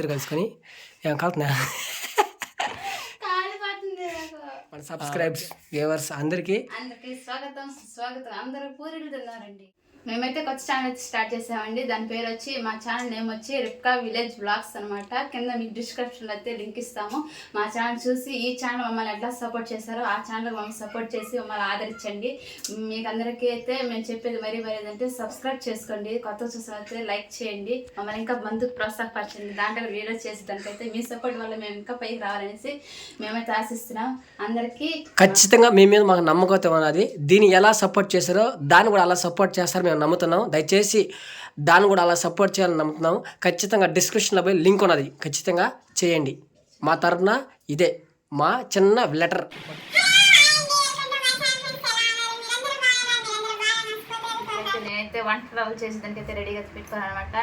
ఇద్దరు కలుసుకొని ఏం కాలుతున్నా. మన సబ్స్క్రైబ్స్ వ్యూవర్స్ అందరికీ అందరికి స్వాగతం. స్వాగతం. అందరూ పూరీలు తిన్నారండి. మేమైతే కొత్త ఛానల్ అయితే స్టార్ట్ చేసామండి. దాని పేరు వచ్చి మా ఛానల్ నేమ్ వచ్చి రిప్కా విలేజ్ బ్లాగ్స్ అన్నమాట. కింద మీకు డిస్క్రిప్షన్లో అయితే లింక్ ఇస్తాము. మా ఛానల్ చూసి ఈ ఛానల్ మమ్మల్ని ఎట్లా సపోర్ట్ చేశారో ఆ ఛానల్ మమ్మల్ని సపోర్ట్ చేసి మమ్మల్ని ఆదరించండి. మీకు అందరికీ అయితే మేము చెప్పేది మరీ మరీ ఏంటంటే సబ్స్క్రైబ్ చేసుకోండి. కొత్త చూసిన అయితే లైక్ చేయండి. మమ్మల్ని ఇంకా బంధుకు ప్రోత్సాహపరచండి. దాంట్లో వీడియో చేసేదానికైతే మీ సపోర్ట్ వల్ల మేము ఇంకా పైకి రావాలనేసి మేమైతే ఆశిస్తున్నాం. అందరికీ ఖచ్చితంగా మీ మీద మాకు నమ్మకం ఉన్నది. దీన్ని ఎలా సపోర్ట్ చేశారో దాన్ని కూడా అలా సపోర్ట్ చేస్తారు. మేము నమ్ముతున్నాం. దయచేసి దాన్ని కూడా అలా సపోర్ట్ చేయాలని నమ్ముతున్నాం. ఖచ్చితంగా డిస్క్రిప్షన్లో పోయి లింక్ ఉన్నది. ఖచ్చితంగా చేయండి. మా తరఫున ఇదే. మా చిన్న లెటర్. అయితే నేనైతే వంటలు చేసేదానికి అయితే రెడీగా పెట్టుకున్నాను అనమాట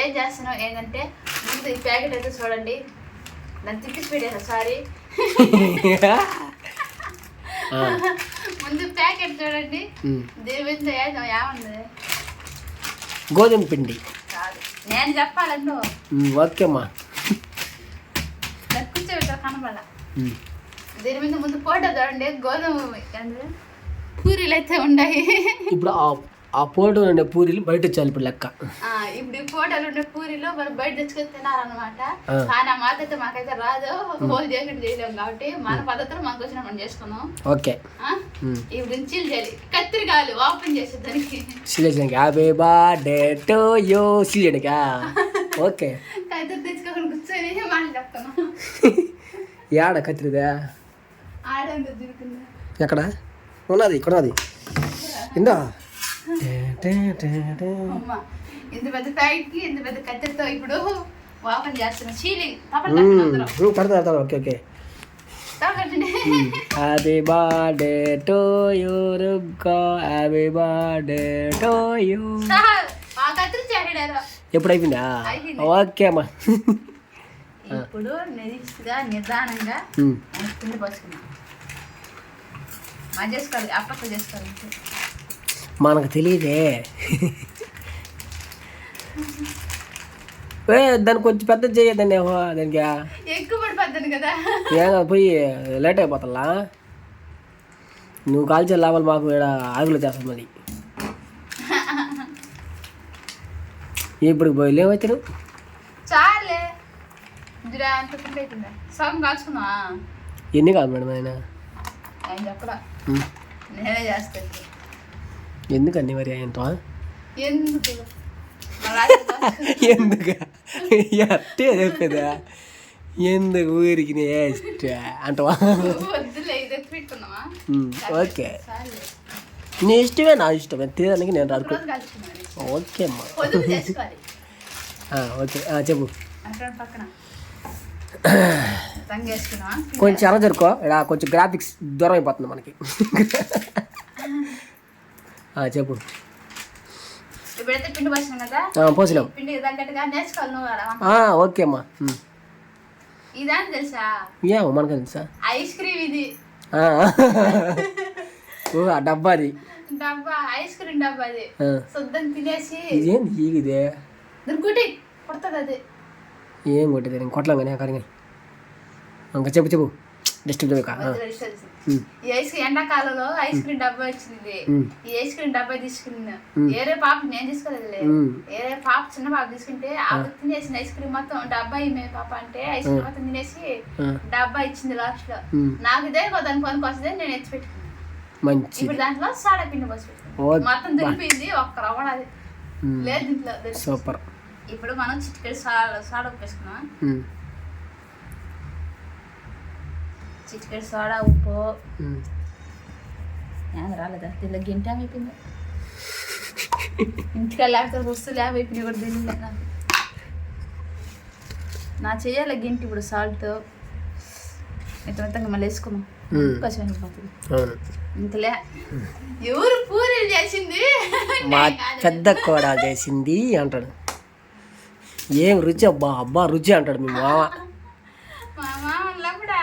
ఏం చేస్తున్నావు? ఏంటంటే ముందు ఈ ప్యాకెట్ అయితే చూడండి. దాన్ని తిప్పించి పెట్టాను సారీ ముందు ప్యాకెట్ చూడండి. దీని ఏముంది? గోధుమ పిండి. నేను చెప్పాలంటూ. ఉమ్, ఓకే అమ్మా నాకు కూర్చోబెట్టా కనబడాల ఉమ్. దీని మీద ముందు ఫోటో చూడండి. గోధుమ? పూరీలు అయితే ఉన్నాయి. ఇప్పుడు ఆ ఆ ఫోటో ఉండే పూరీలు బయట వచ్చాలి ఇప్పుడు లెక్క. ఆ, ఇప్పుడు ఈ ఫోటోలు ఉండే పూరీలో మనం బయట తెచ్చుకొని తినాలన్నమాట. ఆ. కానీ ఆ మాట అయితే మాకైతే రాదు. హోల్ చేసినట్టు చేయలేము కాబట్టి మన పద్ధతిలో మనకు వచ్చిన మనం చేసుకున్నాం ఓకే. ఇప్పుడు చీల్ చేయాలి కత్తిరి కావాలి ఓపెన్ చేసే దానికి. సిలేజన్కి హ్యాపీ బర్త్డే టు యూ. సిలేజన్కా ఓకే. కత్తిరి తెచ్చుకొని కూర్చొని మాట చెప్తాను యాడ కత్తిరిదా? దొరికిందా ఎక్కడ? ఉన్నది ఇక్కడ ఉన్నది ఇందా? ఇంత పెద్ద ప్యాకెట్కి ఇంత పెద్ద కత్తిరితో ఇప్పుడు ఓపెన్ చేస్తున్నాం తప్పని okay okay. Happy birthday to you రుబ్కా happy birthday to you ఎప్పుడు అయిపోయిందా. ఓకే అమ్మా. ఇప్పుడు నిరీక్షగా నిదానంగా పిండి పోసుకున్నాం మా చేసుకోవాలి అప్పట్లో చేసుకోవాలి. మనకు తెలియదే ఏ దాన్ని కొంచెం పెద్ద చేయదండి దానికి. ఏం పోయి లేట్ అయిపోతా నువ్వు కాల్చే లాభాలు మాకు ఇక్కడ ఆగులు చేస్తాం మరి. ఇప్పుడు పోయి కాల్చుకున్నా ఎన్ని కాదు మేడం ఆయన. నేనే చేస్తాను. ఎందుకండి మరి ఆయనతో ఎందుకు? అట్టే చెప్పేదా? ఎందుకు ఊరికి అంటవా ఓకే. నీ ఇష్టమే నా ఇష్టమే. తినడానికి నేను రాదు. ఓకే అమ్మా. ఓకే. చెప్పు. కొంచెం ఎర్ర జరుకో ఇక్కడ కొంచెం గ్రాఫిక్స్ దూరం అయిపోతుంది మనకి. చెప్పు. పోసినాం. ఓకే అమ్మా. ఏమో మనకు తెలుసా? ఐస్ క్రీమ్ ఇది. ఆ. డబ్బాది. డబ్బా ఐస్ క్రీమ్ డబ్బా అది. శుద్ధం తినేసి. ఇదేంది? దుర్గుటి అది. ఏం కొట్టేది? నేను కొట్టలేం కానీ కానీ ఇంకా చెప్పు చెప్పు. ఉమ్. ఈ ఐస్ క్రీమ్ ఎండాకాలంలో ఐస్ క్రీమ్ డబ్బా వచ్చింది. ఉమ్. ఈ ఐస్ క్రీమ్ డబ్బా తీసుకున్నా. ఏరే పాప నేను తీసుకోలేదులే. ఉమ్. ఏరే పాప చిన్న పాప తీసుకుంటే ఆ తినేసిన ఐస్ క్రీమ్ మొత్తం డబ్బా ఇమే పాప అంటే ఐస్ క్రీమ్ మొత్తం తినేసి. డబ్బా ఇచ్చింది లాస్ట్లో. నాకు ఇదే దాని పనికి వస్తుంది నేను ఎత్తి పెట్టుకున్నాను మంచిది. ఇప్పుడు దాంట్లో సాడా పిండి పోసి మొత్తం దులిపింది ఒక్క రవ్వడ. లేదు దీంట్లో. సూపర్ ఇప్పుడు మనం చిటికెడు సాడ సాడా వేసుకున్నాం చిటికెడు సోడా ఉప్పు. రాలేదా? దీనిలో గింట అయిపోయింది ఇంటికి లేకపోతే వస్తువులు ఏమైపోయినాయి కూడా తెలియదు నా చెయ్యాలి గింటి ఇప్పుడు సాల్ట్ ఇంత మొత్తంగా మళ్ళీ వేసుకున్నాం. కొంచెం అయిపోతుంది ఇంతలే. ఎవరు పూరీలు చేసింది? మా పెద్ద కోడ చేసింది అంటాడు. ఏం రుచి అబ్బా అబ్బా రుచి అంటాడు మీ మామ.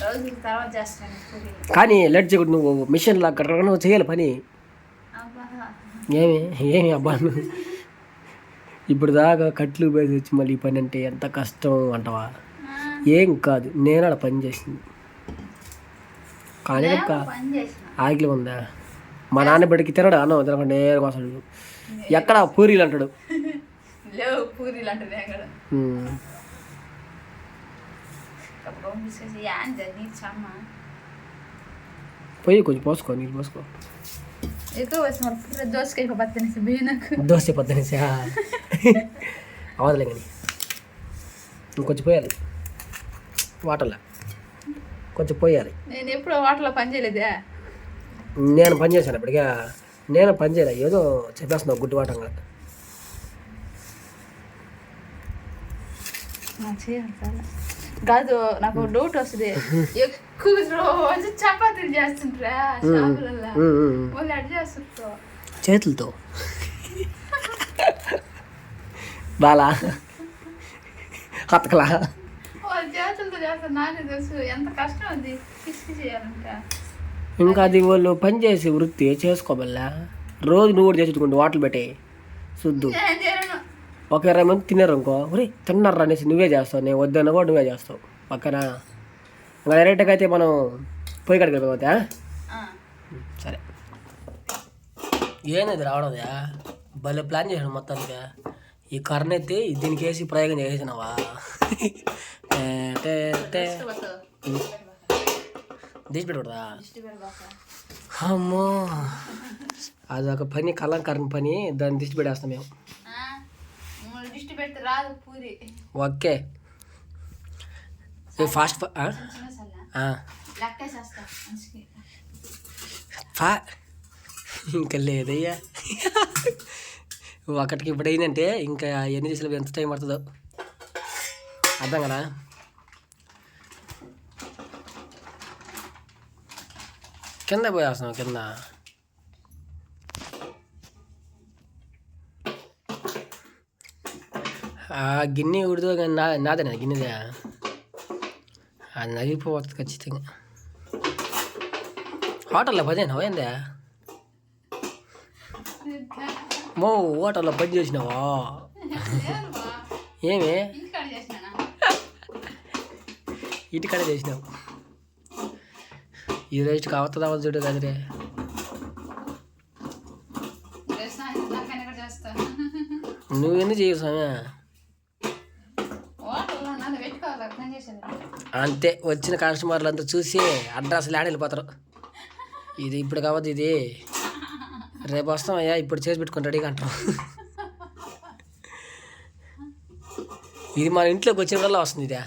రోజుల తర్వాత చేస్తాను పూరి కానీ లెట్ చేయకూడదు నువ్వు మిషన్ లాగా నువ్వు చేయాలి పని. ఏమి ఏమి అబ్బా ఇప్పుడు దాకా కట్లు వేసి వచ్చి మళ్ళీ ఈ పని అంటే ఎంత కష్టం అంటావా? ఏం కాదు నేను ఆడ పని చేసింది. కానీ ఒక్క ఆగిలి ఉందా? మా నాన్న బిడ్డకి తినడు? అన్నం తినకుండా నేరుగా వస్తాడు ఎక్కడ పూరీలు అంటాడు? లేవు పూరీలు అంటే పోయి కొంచెం పోసుకో నీళ్ళు పోసుకో ఎక్కువ పత్తనేసి దోశ పొద్దునేసి అవదలే కానీ ఇంకొంచెం పోయాలి వాటర్లో కొంచెం పోయాలి నేను ఎప్పుడు వాటిలో పని చేయలేదే నేను పని చేశాను ఇప్పటికే నేను పని చేయలే ఏదో చెప్పేస్తున్నావు గుడ్డి వాటంగా చేయాలి కాదు నాకు డౌట్ వస్తుంది. ఎక్కువ రోజు చపాతీలు చేస్తుంటారా షాపులలో. వాళ్ళు అడ్ చేస్తుంటారు చేతులతో. బాలా? హతకలా వాళ్ళ చేతులతో చేస్తారు నాకే తెలుసు. ఎంత కష్టం ఉంది పిసికి చేయాలంటే. ఇంకా అది వాళ్ళు పని చేసే వృత్తి చేసుకోబల్లా? రోజు నువ్వు కూడా చేసుకుంటూ వాటలు పెట్టే. శుద్ధు. ఒక ఇరవై మంది తిన్నారు అనుకో. ఒరే తిన్నారా అనేసి నువ్వే చేస్తావు నేను వద్దన్న కూడా నువ్వే చేస్తావు. పక్కన. ఇంకా డైరెక్ట్గా అయితే మనం పోయి కడికి ఆ. సరే. ఏనది రావడదా భలే ప్లాన్ చేసాను మొత్తానికి. ఈ కర్ర ఎత్తి దీనికి వేసి ప్రయోగం చేసినావా టే, టే, టే. ఇష్టపడతావు. తీసి పెట్టకూడదా? ఇష్టపడబాక. అమ్మో. అదొక పని కలంకారని పని దాన్ని దిష్టి పెట్టేస్తాం మేము. దిష్టి పెడితే రాదు పూరి. ఓకే. ఫాస్ట్ ఫా- ఇంకా లేదయ్యా. ఒకటికి ఇప్పుడు అయిందంటే ఇంకా ఎన్ని చేసిన ఎంత టైం పడుతుందో. అర్థం కదా? కింద పోయేస్తున్నాం కింద. ఆ గిన్నె ఉడిదో కానీ నా నాదేనా గిన్నెదే? అది నలిగిపోతుంది ఖచ్చితంగా. హోటల్లో పదేనా ఏందే? మో హోటల్లో పని చేసినావా. ఏమి? ఇంటికాడ చేసినావు? ఈ రోజు కావతుందా చూడు కదరే. రేపు సాయంత్రం దాకా ఎక్కడ చేస్తా. నువ్వు ఎందుకు చేయవు స్వామి హోటల్లో నన్ను పెట్టుకోవాలి పని చేసేది అంతే వచ్చిన కస్టమర్లు అంతా చూసి అడ్రస్ లేడ వెళ్ళిపోతారు. ఇది ఇప్పుడు కావద్దు ఇది. రేపు వస్తామయ్యా ఇప్పుడు చేసి పెట్టుకొని రెడీగా అంటాం ఇది మన ఇంట్లోకి వచ్చిన వల్ల వస్తుంది ఇదే.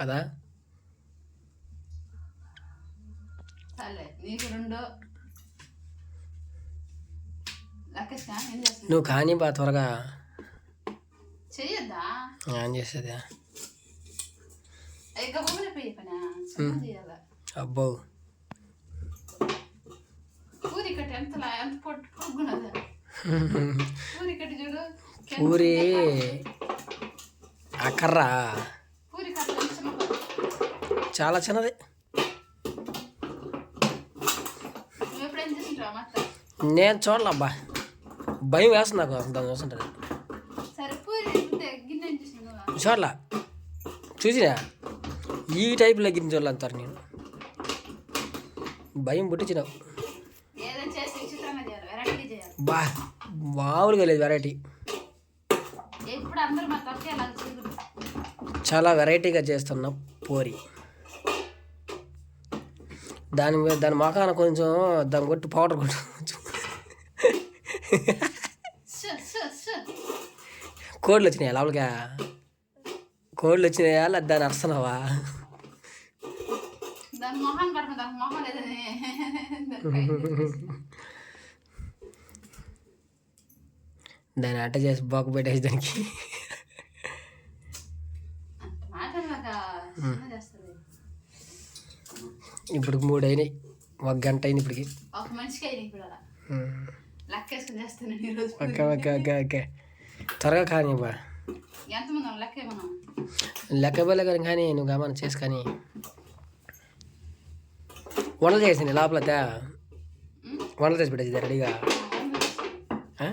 కదా? నువ్వు కానీ బా త్వరగా. ఏం చేసేది ఇక ఊరే పోయి పని చిన్న చేయాల అబ్బో. పూరి కట్టి ఎంత ఎంత పొట్టు పొగ్గున్నదా పూరి కట్టి చూడు కింద పూరి. ఆ కర్ర. పూరి కట్టి ఎంత చిన్నది. చాలా చిన్నది. నేను చూడాలబ్బా భయం వేస్తుంది నాకు దాన్ని చూస్తుంటుంది చూడాల. చూసినా? ఈ టైప్లో వాళ్ళు అంటారు నేను. భయం పుట్టించినావు. బా మామూలుగా లేదు వెరైటీ చాలా వెరైటీగా చేస్తున్నా పూరి. దాని మీద దాని మొఖాన కొంచెం దాని కొట్టి పౌడర్ కొట్టు కోళ్ళు వచ్చినాయా లోపలికా? కోళ్ళు వచ్చినాయా లేదా దాన్ని అరుస్తున్నావా? మొహం లేదని దాన్ని అట్ట చేసి బాకు పెట్టేసి దానికి ఇప్పుడు మూడు అయినాయి. ఒక గంట అయింది ఇప్పటికి. ఒక మనిషికి అయింది ఇప్పుడు అలా. ఉమ్. లెక్క వేసుకుని చేస్తున్నాను ఈరోజు ఓకే ఓకే ఓకే ఓకే. త్వరగా కానీ బా. ఎంతమంది లెక్క మనం లెక్క కానీ నువ్వు గమనం చేసి కానీ. వంటలు చేసింది లోపల వంటలు చేసి పెట్టేది రెడీగా ఆ?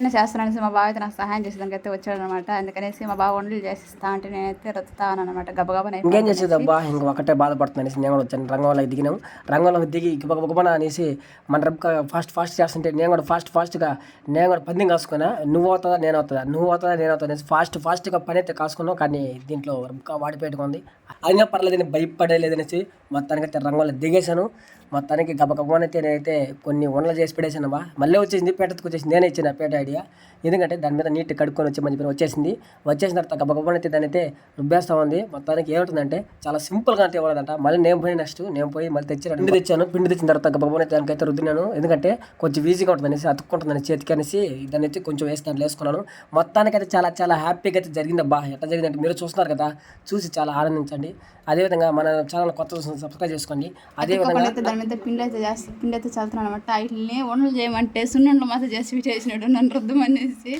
నేను చేస్తాననేసి మా బావ అయితే నాకు సహాయం చేసేదానికి అయితే వచ్చాడు అనమాట అందుకనేసి మా బావ వంటలు చేసిస్తా అంటే నేనైతే రొత్తుతాను అనమాట గబగబా ఇంకేం చేసేది అబ్బా? ఇంక ఒకటే బాధపడుతుంది అనేసి నేను కూడా వచ్చాను. రంగంలోకి దిగినాం రంగంలోకి దిగి గబగబన అనేసి మన రబ్బ ఫాస్ట్ ఫాస్ట్ చేస్తుంటే నేను కూడా ఫాస్ట్ ఫాస్ట్గా నేను కూడా పందెం కాసుకున్నా. నువ్వు అవుతుందా నేను అవుతుందా? నువ్వు అవుతుందా నేను అవుతా అనేసి ఫాస్ట్ ఫాస్ట్గా పని అయితే కాసుకున్నాం. కానీ దీంట్లో రబ్బక వాడి పెట్టుకుంది అయినా పర్లేదని భయపడలేదనేసి మొత్తానికి అయితే రంగంలో దిగేశాను. మొత్తానికి గబగబనైతే నేనైతే కొన్ని వంటలు చేసి పెట్టేసాను బా మళ్ళీ వచ్చేసింది పేటకు వచ్చేసింది. నేనే ఇచ్చిన పేట ఐడియా. ఎందుకంటే దాని మీద నీట్ కడుక్కొని వచ్చి మంచి వచ్చేసింది. వచ్చేసిన తర్వాత గబగబనైతే దాని అయితే రుబ్బేస్తా ఉంది. మొత్తానికి ఏమవుతుందంటే చాలా సింపుల్గా అంటే ఇవ్వలేదంట. మళ్ళీ నేను పోయి నెక్స్ట్ నేను పోయి మళ్ళీ తెచ్చి పిండి తెచ్చాను. పిండి తెచ్చిన తర్వాత గబగబనైతే దానికైతే రుద్దినాను. ఎందుకంటే కొంచెం ఈజీగా ఉంటుంది అనేసి అతుక్కుంటుందని చేతికి అనేసి దాన్ని అయితే కొంచెం వేసి దాంట్లో వేసుకున్నాను. మొత్తానికైతే చాలా చాలా హ్యాపీగా అయితే జరిగింది అబ్బా. ఎట్లా జరిగిందంటే మీరు చూస్తున్నారు కదా. చూసి చాలా ఆనందించండి. అదేవిధంగా మన ఛానల్ కొత్త సబ్స్క్రైబ్ చేసుకోండి. అదేవిధంగా అయితే దాని మీద పిండి అయితే చేస్తా పిండి అయితే చల్లుతున్నాను అనమాట వీటిని వంటలు చేయమంటే సున్నుండలు మాత్రం చేసి చేసినాడు నన్ను రుద్దమనేసి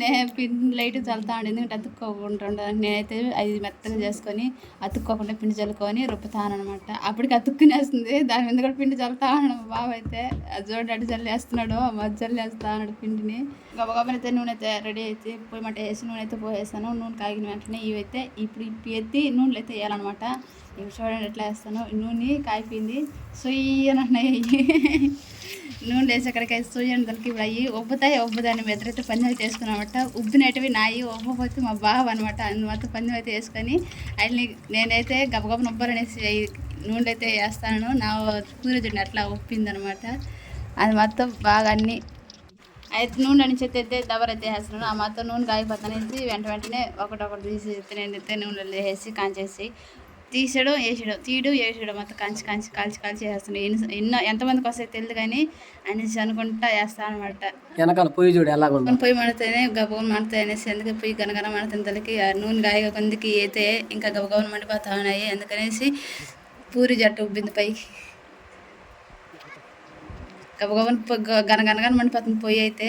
నేను పిండి లైట్ చల్లుతా ఉండే. ఎందుకంటే అతుక్కోకుండా నేనైతే అది మెత్తగా చేసుకొని అతుక్కోకుండా పిండి చల్లుకొని రుబ్బుతాను అనమాట అప్పటికి అతుక్కునేస్తుంది. దాని మీద కూడా పిండి చల్లుతా ఉన్నాడు బాబు అయితే. చూడండి అటు చల్లేస్తున్నాడు మధ్య చల్లేస్తా ఉన్నాడు పిండిని. గబగబనైతే నూనె అయితే రెడీ అయితే పోయి మంట వేసి నూనె అయితే పోయేసాను నూనె కాగిన వెంటనే ఇవైతే ఇప్పుడు ఇప్పి ఎత్తి నూనెలు అయితే వేయాలన్నమాట. ఇవి చూడండి ఎట్లా వేస్తాను నూనె కాయిపోయింది సొయ్యని నూనె వేసి అక్కడికి వేసి సొయ్యని దానికి ఇప్పుడు అయ్యి ఉబ్బుతాయి ఉబ్బుతాయి మేము ఎదురైతే పందెం చేసుకున్నామట ఉబ్బినటివి నాయి ఉబ్బపోతే మా బావ అనమాట. మొత్తం పందెం అయితే వేసుకొని అన్ని నేనైతే గబగబ నొబ్బరనేసి నూనె అయితే వేస్తాను. నా కూర చూడండి అట్లా ఉప్పిందనమాట అది మొత్తం బాగా అన్నీ. అయితే నూనె నుంచి అయితే దబర్ అయితే వేస్తున్నాను. ఆ మొత్తం నూనె కాగిపోతానేసి వెంట వెంటనే ఒకటొకటి తీసి నేను అయితే నూనెలో వేసి కాంచేసి తీసడం వేసడం తీయడం వేసడం మొత్తం కంచి కంచి కాల్చి కాల్చి వేస్తున్నాడు ఎన్ని ఎన్నో ఎంతమందికి వస్తాయి తెలియదు కానీ అనేసి అనుకుంటా వేస్తాను అనమాట వెనకాల పొయ్యి చూడు ఉందో. పొయ్యి మడితేనే గబగబ మడతాయి అనేసి అందుకే పొయ్యి గనగన మడుతుంది తలకి ఆ నూనె గాయగా కొందికి అయితే ఇంకా గబగబన మండిపోతా ఉన్నాయి. అందుకనేసి పూరి జట్టు ఉబ్బింది పైకి. గబగబన గనగనగన మండిపోతుంది. పొయ్యి అయితే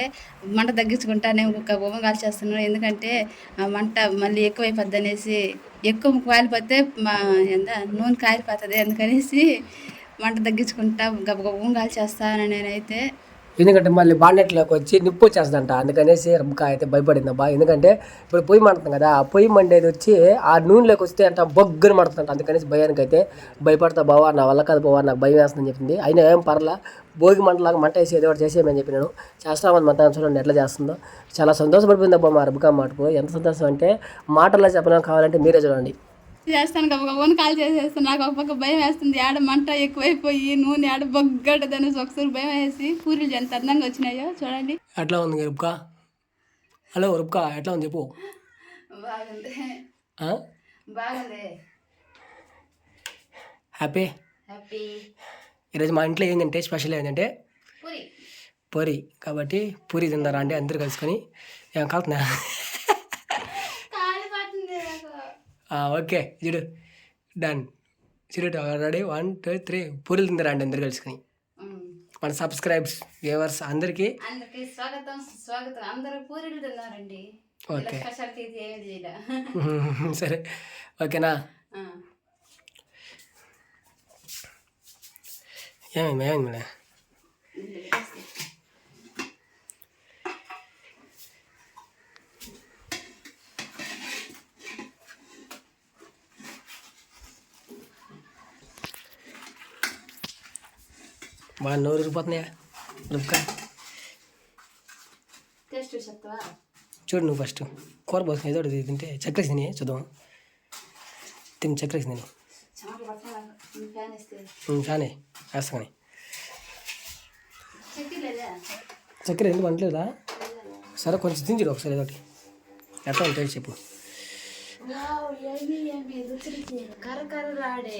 మంట తగ్గించుకుంటా నేను గబగబన కాల్చేస్తున్నాను ఎందుకంటే ఆ మంట మళ్ళీ ఎక్కువైపోద్ది అనేసి ఎక్కువ కాలిపోతే మా ఎంత నూనె కాలిపోతుంది అందుకనేసి మంట తగ్గించుకుంటా గబగబం కాల్చేస్తాను నేనైతే ఎందుకంటే మళ్ళీ బాండెట్లోకి వచ్చి నిప్పు వచ్చేస్తుందంట. అందుకనేసి రబ్బక అయితే భయపడింది అబ్బా ఎందుకంటే ఇప్పుడు పొయ్యి మండుతుంది కదా ఆ పొయ్యి మండేది వచ్చి ఆ నూనెలోకి వస్తే అంట బొగ్గుని మండుతుందంట అందుకనేసి భయానికి అయితే భయపడతా బావా నా వల్ల కాదు బావా నాకు భయం వేస్తుందని చెప్పింది. అయినా ఏం పర్లా భోగి మంటలాగా మంట వేసి ఏదో ఒకటి చేసేయమని చెప్పి నేను చేస్తామని మంట చూడండి ఎట్లా చేస్తుందో. చాలా సంతోషపడిపోయింది అబ్బా మా రబ్బకా మాటకు. ఎంత సంతోషం అంటే మాటల్లో చెప్పడం కావాలంటే మీరే చూడండి. చేస్తాను గబగబని కాల్ చేసేస్తాను. నాకు ఒక పక్క భయం వేస్తుంది. ఆడ మంట ఎక్కువైపోయి నూనె ఆడ బొగ్గడదని ఒకసారి భయం వేసి పూరీలు ఎంత అందంగా వచ్చినాయో చూడండి. ఎట్లా ఉంది రుబ్కా? హలో రుబ్కా ఎట్లా ఉంది చెప్పు. బాగుంది? బాగుంది. హ్యాపీ? హ్యాపీ. ఈరోజు మా ఇంట్లో ఏంటంటే స్పెషల్ ఏంటంటే పూరి. పూరి. కాబట్టి పూరి తిందారా అంటే అందరు కలుసుకొని ఏం కాలుతున్నా ఓకే చూడు డన్ చూడు రెడీ? వన్ టూ త్రీ పూరీలు తిందారా అండి అందరు కలుసుకొని? మన సబ్స్క్రైబ్స్ వ్యూవర్స్ అందరికీ. అందరికి స్వాగతం స్వాగతం. అందరూ పూరీలు తిన్నారండి. ఓకే. సరే ఓకేనా. ఏమైంది ఏమైంది మేడం? బాగా నోరు ఊరిపోతున్నాయా? రుబ్కా. చూడు నువ్వు ఫస్ట్. కూర పోసిన ఏదో ఒకటి తింటే చక్కెర తిని చూద్దాం. తిని చక్కెర తిని. ఫ్యాన్ ఇస్తే చానే వేస్తా కానీ. చెక్కి లేదా? చక్కెర ఎందుకు వంటలేదా సరే కొంచెం తించుడు ఒకసారి ఏదో ఒకటి. ఎట్లా ఉంటుంది చెప్పు. కర్ర రాడే.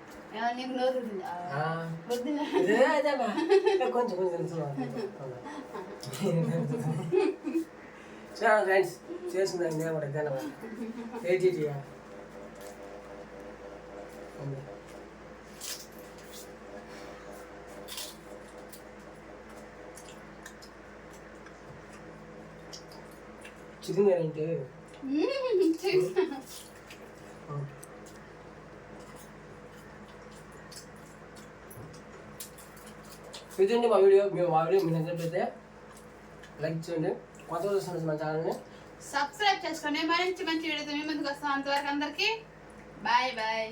ఆ? అమోఘం సూపర్ సూపర్ ఉందా ఓకే కరకరలాడుతుంది ఇప్పుడు నేను కూడా సార్ అదే. ఏమన్నా నీకు నోరు ఉందా? ఆ. వద్దులే. ఇదే అదే బా. కొంచెం కొంచెం తెలుసు చాలా ఫ్రెండ్స్ చేసింది నేను కూడా ఇదే ఏజీటీయా చికెన్ ఏంటి ఇదండి మా వీడియో. మేము మా వీడియో మీకు నచ్చినట్లయితే లైక్ చేయండి. కొత్త చూస్తున్నారు మన ఛానల్ని సబ్స్క్రైబ్ చేసుకోండి మరించి మంచి వీడియోతో మీ ముందుకు వస్తాం. అంతవరకు అందరికీ బాయ్ బాయ్.